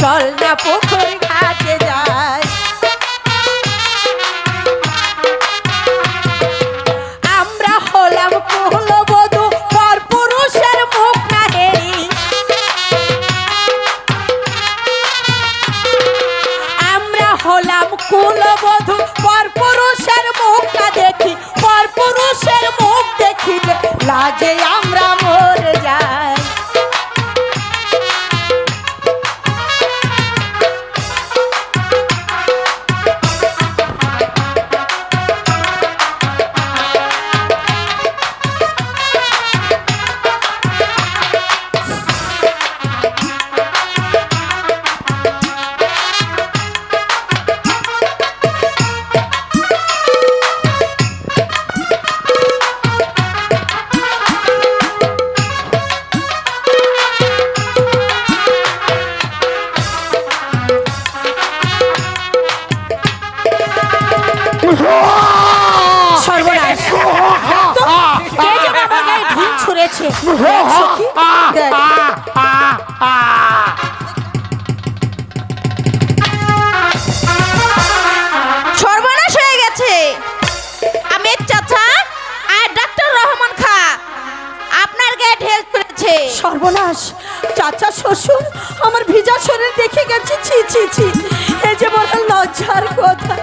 চল না পুকুর ঘাটে আমরা হলাম পর পুরুষের মুখ আমরা হলাম কুলবধূ পর পুরুষের মুখ না দেখি, পর পুরুষের মুখ দেখিলে লাজে সর্বনাশ। সর্বনাশ হয়ে গেছে। আমের চাচা আর ডাক্তার রহমান খা, আপনার গায়ে ঢেল করেছে সর্বনাশ। চাচা শ্বশুর আমার ভিজা শরীর দেখে গেছে, ছি ছি ছি। এই যে বড় লজ্জার কথা।